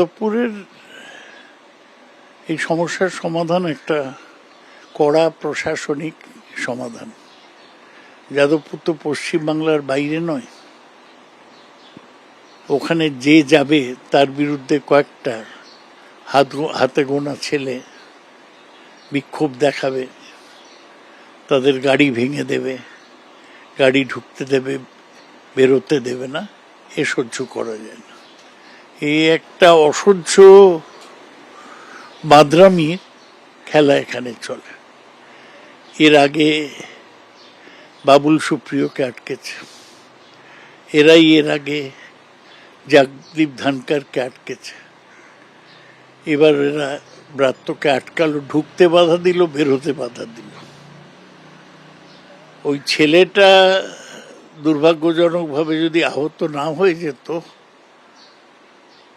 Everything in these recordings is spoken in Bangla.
যাদবপুরের এই সমস্যার সমাধান একটা কড়া প্রশাসনিক সমাধান। যাদবপুর তো পশ্চিমবাংলার বাইরে নয়। ওখানে যে যাবে তার বিরুদ্ধে কয়েকটা হাত হাতে গোনা ছেলে বিক্ষোভ দেখাবে, তাদের গাড়ি ভেঙে দেবে, গাড়ি ঢুকতে দেবে, বেরোতে দেবে না, এ সহ্য করা যায় না। এই একটা অসহ্য বাদরামির খেলা এখানে চলে। এর আগে বাবুল সুপ্রিয়কে আটকেছে। এরাই এর আগে জাগদীপ ধানকারকে আটকেছে। এবার এরা ব্রাত্যকে আটকালো, ঢুকতে বাধা দিল, বেরোতে বাধা দিল। ওই ছেলেটা দুর্ভাগ্যজনকভাবে যদি আহত না হয়ে যেত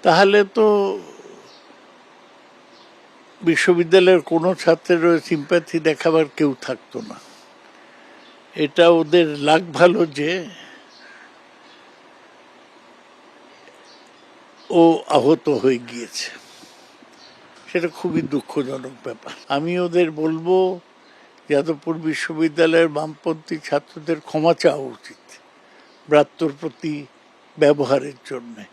তাহলে তো বিশ্ববিদ্যালয়ের কোনো ছাত্রের সিম্প্যাথি দেখাবার কেউ থাকতো না। এটা ওদের লাগ ভালো যে ও আহত হয়ে গিয়েছে। সেটা খুবই দুঃখজনক ব্যাপার। আমি ওদের বলব, যাদবপুর বিশ্ববিদ্যালয়ের বামপন্থী ছাত্রদের ক্ষমা চাওয়া উচিত, ব্রাত্যর প্রতি ব্যবহারের জন্য।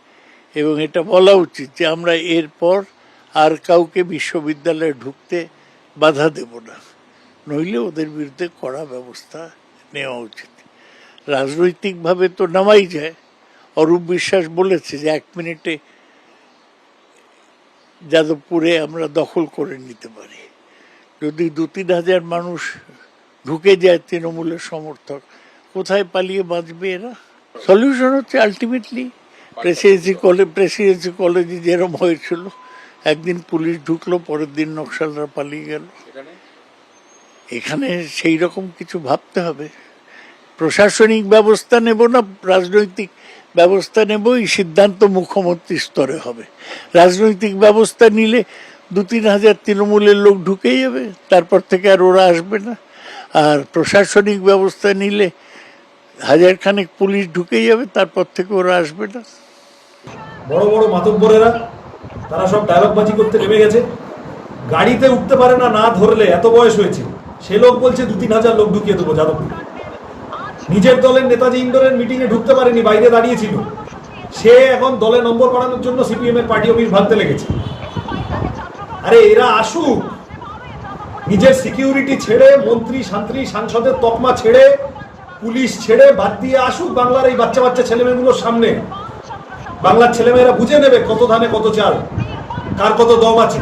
এবং এটা বলা উচিত যে আমরা এরপর আর কাউকে বিশ্ববিদ্যালয়ে ঢুকতে বাধা দেব না। নইলে ওদের বিরুদ্ধে কড়া ব্যবস্থা নেওয়া উচিত। রাজনৈতিকভাবে তো নামাই যায়। অরূপ বিশ্বাস বলেছে যে এক মিনিটে যাদবপুরে আমরা দখল করে নিতে পারি। যদি দু তিন হাজার মানুষ ঢুকে যায় তৃণমূলের সমর্থক, কোথায় পালিয়ে বাঁচবে এরা? সলিউশন হচ্ছে আলটিমেটলি প্রেসিডেন্সি কলেজ প্রেসিডেন্সি কলেজে যেরম হয়েছিল একদিন পুলিশ ঢুকলো পরের দিন নকশালরা পালিয়ে গেল। এখানে সেই রকম কিছু ভাবতে হবে। প্রশাসনিক ব্যবস্থা নেব না রাজনৈতিক ব্যবস্থা নেব এই সিদ্ধান্ত মুখ্যমন্ত্রী স্তরে হবে। রাজনৈতিক ব্যবস্থা নিলে দু তিন হাজার তৃণমূলের লোক ঢুকে যাবে তারপর থেকে আর ওরা আসবে না। আর প্রশাসনিক ব্যবস্থা নিলে হাজার খানেক পুলিশ ঢুকে যাবে, তারপর থেকে ওরা আসবে না। বড় বড় মাতব্বরেরা, তারা সব ডায়লগবাজি করতে নেমে গেছে। গাড়িতে উঠতে পারে না না ধরলে এত বয়স হয়েছে। সে লোক বলছে দু তিন হাজার লোক ঢুকিয়ে দেবো যাদবপুর। নিজের দলের নেতাজি ইন্ডোরের মিটিংয়ে ঢুকতে পারেনি, বাইরে দাঁড়িয়েছিল। সে এখন দলে নম্বর বাড়ানোর জন্য সিপিএম এর পার্টি অফিস ভাঙতে লেগেছে। আরে, এরা আসুক। নিজের সিকিউরিটি ছেড়ে, মন্ত্রী, শান্ত্রী, সাংসদের তকমা ছেড়ে পুলিশ ছেড়ে বাদ দিয়ে আসুক বাংলার এই বাচ্চা বাচ্চা ছেলেমেয়েগুলোর সামনে। বাংলার ছেলেমেয়েরা বুঝে নেবে কত ধানে কত চাল, কার কত দম আছে।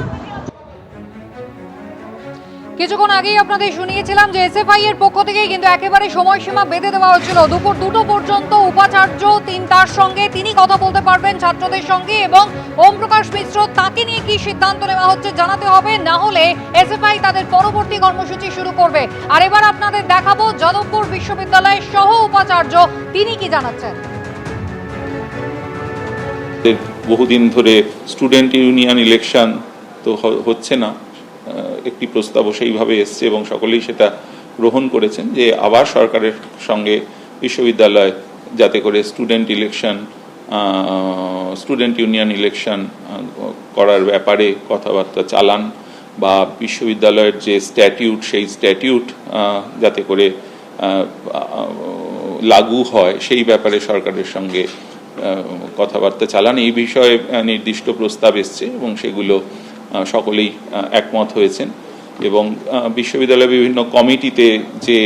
কিছুক্ষণ আগেই আপনাদের শুনিয়েছিলাম যে এসএফআই এর পক্ষ থেকে কিন্তু একেবারে সময়সীমা বেঁধে দেওয়া হয়েছিল দুপুর দুটো পর্যন্ত উপাচার্য, তিন তার সঙ্গে তিনি কথা বলতে পারবেন ছাত্রদের সঙ্গে এবং ওম প্রকাশ মিশ্র তাকে নিয়ে কি সিদ্ধান্ত নেওয়া হচ্ছে জানাতে হবে, না হলে এসএফআই তাদের পরবর্তী কর্মসূচি শুরু করবে। আর এবার আপনাদের দেখাবো যাদবপুর বিশ্ববিদ্যালয়ের সহ উপাচার্য, তিনি কি জানাচ্ছেন? বহুদিন ধরে স্টুডেন্ট ইউনিয়ন ইলেকশন তো হচ্ছে না। একটি প্রস্তাবও সেইভাবে এসছে এবং সকলেই সেটা গ্রহণ করেছেন যে আবার সরকারের সঙ্গে বিশ্ববিদ্যালয় যাতে করে student election student union election করার ব্যাপারে কথাবার্তা চালান বা বিশ্ববিদ্যালয়ের যে স্ট্যাটিউট সেই স্ট্যাটিউট যাতে করে লাগু হয়, সেই ব্যাপারে সরকারের সঙ্গে কথাবার্তা চালান। এই বিষয়ে নির্দিষ্ট প্রস্তাব এসছে এবং সেগুলো সকলেই একমত হয়েছেন এবং বিশ্ববিদ্যালয়ের বিভিন্ন কমিটিতে যে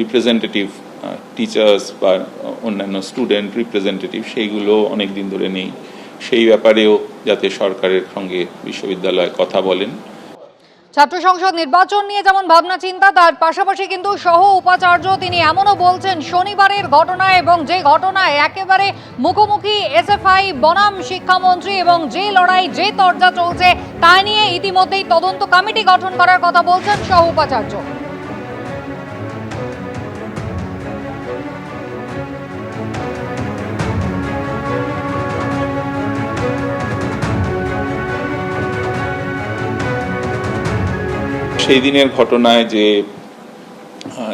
রিপ্রেজেন্টেটিভ টিচার্স বা অন্যান্য স্টুডেন্ট রিপ্রেজেন্টেটিভ সেইগুলো অনেক দিন ধরে নেই। সেই ব্যাপারেও যাতে সরকারের সঙ্গে বিশ্ববিদ্যালয় কথা বলেন। ছাত্র সংসদ নির্বাচন নিয়ে যেমন ভাবনা চিন্তা, তার পাশাপাশি কিন্তু সহ উপাচার্য তিনি এমনও বলছেন, শনিবারের ঘটনা এবং যে ঘটনায় একেবারে মুখোমুখি এসএফআই, বনাম শিক্ষামন্ত্রী এবং যে লড়াই, যে তরজা চলছে, তা নিয়ে ইতিমধ্যেই তদন্ত কমিটি গঠন করার কথা বলছেন সহ উপাচার্য। সেই দিনের ঘটনায় যে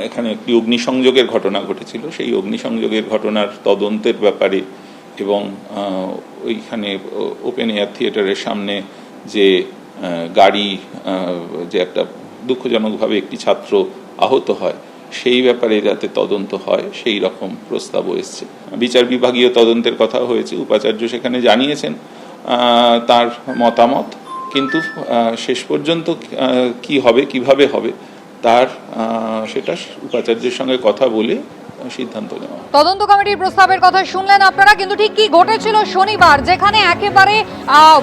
এখানে একটি অগ্নিসংযোগের ঘটনা ঘটেছিল, সেই অগ্নিসংযোগের ঘটনার তদন্তের ব্যাপারে এবং ওইখানে ওপেন এয়ার থিয়েটারের সামনে যে গাড়ি যে একটা দুঃখজনকভাবে একটি ছাত্র আহত হয়, সেই ব্যাপারে যাতে তদন্ত হয়, সেই রকম প্রস্তাবও এসছে। বিচার বিভাগীয় তদন্তের কথা হয়েছে, উপাচার্য সেখানে জানিয়েছেন তার মতামত। কিন্তু শেষ পর্যন্ত কি হবে, কীভাবে হবে, তার সেটা উপাচার্যের সঙ্গে কথা বলে সিদ্ধান্ত নেওয়া তদন্ত কমিটির প্রস্তাবের কথা শুনলেন আপনারা, কিন্তু ঠিক কি ঘটেছিল শনিবার, যেখানে একেবারে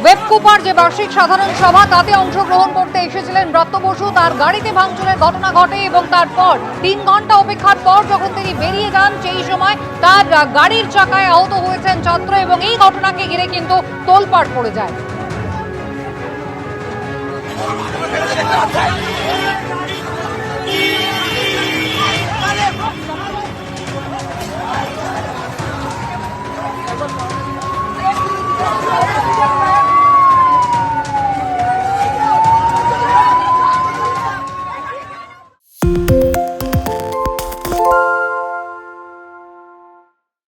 ওয়েবকুপার যে বার্ষিক সাধারণ সভা, তাতে অংশগ্রহণ করতে এসেছিলেন ব্রত বসু, তার গাড়িতে ভাঙচুরের ঘটনা ঘটে এবং তারপর তিন ঘণ্টা অপেক্ষার পর যখন তিনি বেরিয়ে যান, সেই সময় তার গাড়ির চাকায় আহত হয়েছেন ছাত্র এবং এই ঘটনাকে ঘিরে কিন্তু তোলপাড় পড়ে যায়। 大太。